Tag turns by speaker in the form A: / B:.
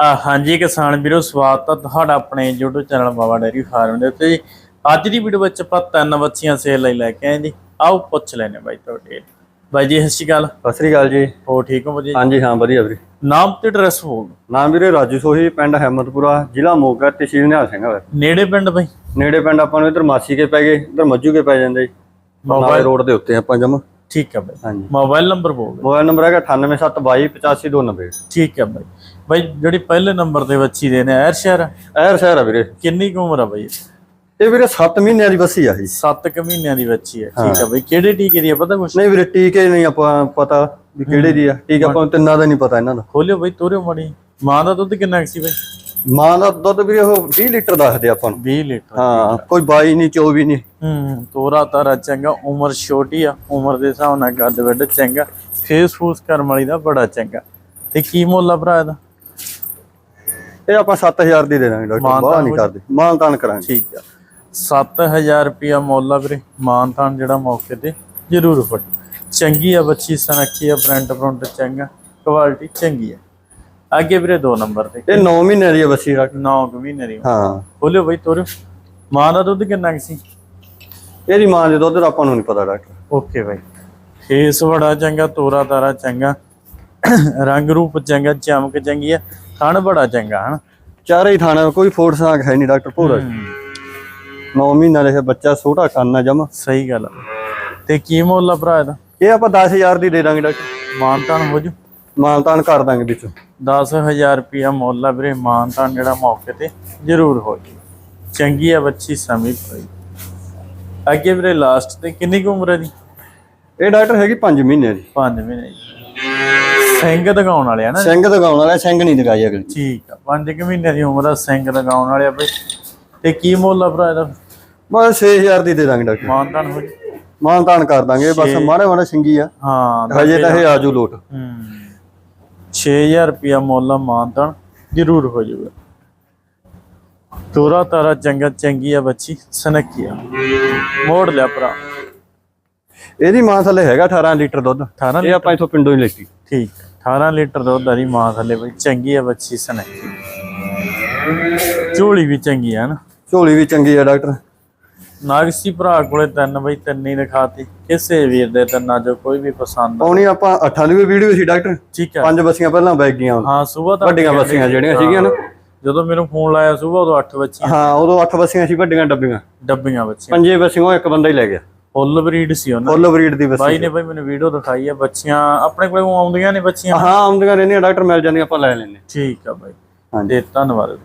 A: ਆ ਹਾਂਜੀ ਕਿਸਾਨ ਵੀਰੋ ਸਵਾਗਤ ਹੈ ਤੁਹਾਡਾ ਆਪਣੇ YouTube channel Baba dairy farm ਦੇ ਉੱਤੇ ਜੀ। ਅੱਜ ਦੀ ਵੀਡੀਓ ਵਿੱਚ ਆਪਾਂ ਤਿੰਨ ਬੱਚੀਆਂ ਸੇਲ ਲਈ ਲੈ ਕੇ ਆਏ ਜੀ। ਆਓ ਪੁੱਛ ਲੈਨੇ ਬਾਈ ਤੁਹਾਡੇ। ਬਾਈ ਜੀ ਸਤਿ ਸ਼੍ਰੀ ਅਕਾਲ।
B: ਸਤਿ ਸ੍ਰੀ ਅਕਾਲ ਜੀ।
A: ਹੋ ਠੀਕ ਹੋ ਵਧੀਆ
B: ਹਾਂਜੀ ਹਾਂ ਵਧੀਆ ਵੀਰੇ।
A: ਨਾਮ ਤੇ ਐਡਰੈਸ ਬੋਲ
B: ਨਾਮ ਵੀਰੇ ਰਾਜੂ ਸੋਹੀ ਪਿੰਡ ਹਮਦਪੁਰਾ ਜ਼ਿਲ੍ਹਾ ਮੋਗਾ ਤਹਿਸੀਲ ਨਿਹਾਲ ਸਿੰਘ ਹੈ
A: ਨੇੜੇ ਪਿੰਡ ਬਾਈ?
B: ਨੇੜੇ ਪਿੰਡ ਆਪਾਂ ਨੂੰ ਇਧਰ ਮਾਸੀ ਕੇ ਪੈ ਗਏ ਇਧਰ ਮੱਜੂ ਕੇ ਪੈ ਜਾਂਦੇ ਜੀ। ਰੋਡ ਦੇ ਉੱਤੇ ਆਪਾਂ ਜਮ।
A: ਠੀਕ ਹੈ ਬਾਈ।
B: ਹਾਂਜੀ।
A: ਮੋਬਾਈਲ ਨੰਬਰ ਬੋਲ।
B: ਮੋਬਾਈਲ ਨੰਬਰ ਹੈਗਾ 9872285290
A: ਠੀਕ ਹੈ ਬਾਈ। ਬਾਈ ਜਿਹੜੀ ਪਹਿਲੇ ਨੰਬਰ ਤੇ ਬੱਚੀ ਦੇ ਨੇ ਐਰ ਸ਼ਹਿਰ
B: ਐਰ ਸ਼ਹਿਰ ਆ ਵੀਰੇ।
A: ਕਿੰਨੀ ਕੁ ਉਮਰ ਆ ਬਾਈ?
B: ਇਹ ਵੀਰੇ 7 ਮਹੀਨਿਆਂ ਦੀ ਬੱਸੀ ਆ ਜੀ
A: 7 ਕੁ ਮਹੀਨਿਆਂ ਦੀ ਬੱਚੀ ਹੈ ਠੀਕ ਹੈ ਬਾਈ। ਕਿਹੜੇ ਟੀਕੇ ਦੀ ਆ ਪਤਾ ਕੁਛ?
B: ਨਹੀਂ ਵੀਰੇ ਟੀਕੇ ਨਹੀਂ ਆਪਾਂ ਪਤਾ ਵੀ ਕਿਹੜੇ ਦੀ ਆ। ਟੀਕਾ ਆਪਾਂ ਨੂੰ ਤਿੰਨਾਂ ਦਾ ਨਹੀਂ ਪਤਾ ਇਹਨਾਂ ਦਾ।
A: ਖੋਲਿਓ ਬਾਈ ਤੋਰਿਓ ਮੜੀ। ਮਾਂ ਦਾ ਦੁੱਧ ਕਿੰਨਾ ਕੁ ਸੀ ਬਾਈ?
B: ਮਾਂ ਦਾ ਦੁੱਧ ਵੀਰੇ ਉਹ 20 ਲੀਟਰ ਦੱਸਦੇ ਆਪਾਂ ਨੂੰ।
A: 20 ਲੀਟਰ
B: ਹਾਂ ਕੋਈ 22 ਨਹੀਂ 24 ਨਹੀਂ।
A: ਹੂੰ ਤੋਰਾ ਤਾਰਾ ਚੰਗਾ ਉਮਰ ਛੋਟੀ ਆ ਉਮਰ ਦੇ ਹਿਸਾਬ ਨਾਲ ਗੱਡ ਵੱਡ ਚੰਗਾ ਫੇਸ ਫੂਸ ਕਰਮ ਵਾਲੀ ਦਾ ਬੜਾ ਚੰਗਾ। ਤੇ ਕੀ ਮੁੱਲ ਆ ਭਰਾ ਇਹਦਾ?
B: ਇਹ ਆਪਾਂ 7000 ਦੀ ਦੇ ਦਾਂਗੇ ਡਾਕਟਰ ਬਾਹਰ ਨਹੀਂ ਕਰਦੇ। ਮਾਨ ਤਾਨ ਕਰਾਂਗੇ।
A: ਠੀਕ ਆ। 7000 ਰੁਪਿਆ ਮੁੱਲ ਆ ਵੀਰੇ ਮਾਨਥਾਨ ਜਿਹੜਾ ਮੌਕੇ ਤੇ ਜ਼ਰੂਰ ਫੜ। ਚੰਗੀ ਆ ਬੱਚੀ ਸਨੱਖੀ ਆ ਪ੍ਰਿੰਟ ਪ੍ਰਿੰਟ ਚੰਗਾ ਕੁਆਲਿਟੀ ਚੰਗੀ ਆ। ਅੱਗੇ ਵੀਰੇ 2 ਨੰਬਰ ਤੇ
B: ਇਹ 9 ਮਹੀਨਿਆਂ ਦੀ ਬੱਸੀ ਡਾਕਟਰ
A: 9 ਮਹੀਨੇ ਦੀ।
B: ਹਾਂ।
A: ਬੋਲਿਓ ਬਈ ਤੋਰਿਓ ਮਾਂ ਦਾ ਦੁੱਧ ਕਿੰਨਾ ਕੁ ਸੀ?
B: ਇਹਦੀ ਮਾਂ ਦੇ ਦੁੱਧ ਦਾ ਆਪਾਂ ਨੂੰ ਨਹੀਂ ਪਤਾ ਡਾਕਟਰ।
A: ਓਕੇ ਬਾਈ। ਫੇਸ ਬੜਾ ਚੰਗਾ ਤੋਰਾ ਤਾਰਾ ਚੰਗਾ। ਰੰਗ ਰੂਪ ਚੰਗਾ ਚਮਕ ਚੰਗੀ ਆ। ਥਣ ਬੜਾ ਚੰਗਾ ਹਨ?
B: ਚਾਰੇ ਹੀ ਥਾਣਾ ਕੋਈ ਫੋੜ ਸਾਗ ਹੈ ਨਹੀਂ ਡਾਕਟਰ ਪੂਰਾ 9 ਮਹੀਨਾ ਦੇ ਬੱਚਾ ਛੋਟਾ ਕੰਨਾ ਜਮ।
A: ਸਹੀ ਗੱਲ ਤੇ ਕੀ ਮੁੱਲ ਆ ਭਰਾ ਇਹਦਾ?
B: ਇਹ ਆਪਾਂ 10000 ਦੀ ਦੇ ਦਾਂਗੇ ਡਾਕਟਰ।
A: ਮਾਨਤਾਨ ਹੋ ਜੂ।
B: ਮਾਨਤਾਨ ਕਰ ਦਾਂਗੇ ਵਿੱਚੋਂ।
A: 10000 ਰੁਪਿਆ ਮੁੱਲ ਆ ਵੀਰੇ ਮਾਨਤਾਨ ਜਿਹੜਾ ਮੌਕੇ ਤੇ ਜ਼ਰੂਰ ਹੋ ਜੂ ਚੰਗੀ ਆ ਬੱਚੀ ਸਮੀ ਪਈ ਅੱਗੇ ਵੀਰੇ ਲਾਸਟ ਤੇ ਕਿੰਨੀ ਕੁ ਉਮਰ ਹੈ ਦੀ
B: ਇਹ ਡਾਕਟਰ ਹੈਗੀ 5 ਮਹੀਨਿਆਂ ਦੀ।
A: 5 ਮਹੀਨੇ ਦੀ। ਸਿੰਘ ਦਿਖਾਉਣ ਵਾਲੇ ਆ ਨਾ?
B: ਸਿੰਘ ਦਿਖਾਉਣ ਵਾਲਾ ਸਿੰਘ ਨਹੀਂ ਦਿਖਾਈ ਅਗਲੀ।
A: ਠੀਕ ਆ 5 ਮਹੀਨੇ ਦੀ ਉਮਰ ਦਾ ਸਿੰਘ ਦਿਖਾਉਣ ਵਾਲੇ ਆ ਬਈ। ਤੇ ਕੀ ਮੁੱਲ ਆ ਭਰਾ ਇਹਦਾ?
B: ਬਸ 6000 ਦੀ ਦੇ ਦਾਂਗੇ ਡਾਕਟਰ।
A: ਮਾਨਤਾਨ ਹੋ ਜੂ
B: ਮਾਨਤਾਨ ਕਰ ਦਾਂਗੇ ਬਸ ਮਾੜੇ ਮਾੜੇ ਸਿੰਗੀ ਆ।
A: ਹਾਂ
B: ਹਜੇ ਤਾਂ ਇਹ ਆਜੂ ਲੋਟ।
A: ਹੂੰ। 6000 ਰੁਪਿਆ ਮੁੱਲ ਮਾਨਤਾਨ ਜ਼ਰੂਰ ਹੋ ਜਾਊਗਾ। ਤੋਰਾ ਤਾਰਾ ਚੰਗਾ ਚੰਗੀ ਆ ਬੱਚੀ ਸਨੱਕੀ ਆ। ਮੋੜ ਲਿਆ ਭਰਾ।
B: ਇਹਦੀ ਮਾਂ ਥੱਲੇ ਹੈਗਾ 18 ਲੀਟਰ ਦੁੱਧ।
A: 18
B: ਇਹ ਆਪਾਂ ਇਥੋਂ ਪਿੰਡੋਂ ਹੀ ਲੈਤੀ
A: ਠੀਕ 18 ਲੀਟਰ ਦੁੱਧ ਦੀ ਮਾਂ ਥੱਲੇ ਬਈ ਚੰਗੀ ਆ ਬੱਚੀ ਸਨੱਕੀ ਝੋਲੀ ਵੀ ਚੰਗੀ ਆ ਨਾ?
B: ਝੋਲੀ ਵੀ ਚੰਗੀ ਆ ਡਾਕਟਰ।
A: ਨਾਗਸੀ ਭਰਾ ਕੋਲੇ ਤਿੰਨ ਬਈ ਤਿੰਨ ਹੀ ਦਿਖਾਤੀ। ਕਿਸੇ ਵੀਰ ਦੇ ਤਿੰਨਾਂ ਜੋ ਕੋਈ ਵੀ ਪਸੰਦ ਆ।
B: ਆਉਣੀ ਆਪਾਂ ਅੱਠਾਂ ਦੀ ਵੀ ਵੀਡੀਓ ਸੀ ਡਾਕਟਰ।
A: ਠੀਕ ਆ।
B: ਪੰਜ ਬੱਸੀਆਂ ਪਹਿਲਾਂ ਬੈਗ ਗਈਆਂ।
A: ਹਾਂ ਸਵੇਰ ਤਾਂ
B: ਵੱਡੀਆਂ ਬੱਸੀਆਂ ਜਿਹੜੀਆਂ ਸੀਗੀਆਂ। ਨਾ।
A: ਜਦੋਂ ਮੈਨੂੰ ਫੋਨ ਲਾਇਆ ਸਵੇਰ ਉਦੋਂ 8 ਬੱਚੀਆਂ
B: ਹਾਂ ਉਦੋਂ ਅੱਠ ਬੱਸੀਆਂ ਸੀ ਵੱਡੀਆਂ ਡੱਬੀਆਂ।
A: ਡੱਬੀਆਂ ਬੱਚੀਆਂ।
B: ਪੰਜੇ ਬੱਸੀਆਂ ਇੱਕ ਬੰਦਾ ਹੀ ਲੈ ਗਿਆ।
A: ਫੁੱਲ ਬਰੀਡ ਸੀ ਉਹਨਾਂ।
B: ਫੁੱਲ ਬਰੀਡ ਦੀ ਬੱਸੀ
A: ਬਾਈ ਨੇ ਬਾਈ ਮੈਨੂੰ ਵੀਡੀਓ ਦਿਖਾਈ ਆ ਬੱਚੀਆਂ ਆਪਣੇ ਕੋਲੇ ਆਉਂਦੀਆਂ ਨੇ ਬੱਚੀਆਂ।
B: ਹਾਂ ਆਉਂਦੀਆਂ ਰਹਿੰਦੀਆਂ ਡਾਕਟਰ ਮਿਲ ਜਾਂਦੀਆਂ ਆਪਾਂ ਲੈ ਲੈਨੇ
A: ਠੀਕ ਆ ਬਾਈ।
B: ਹਾਂਜੀ।
A: ਧੰਨਵਾਦ।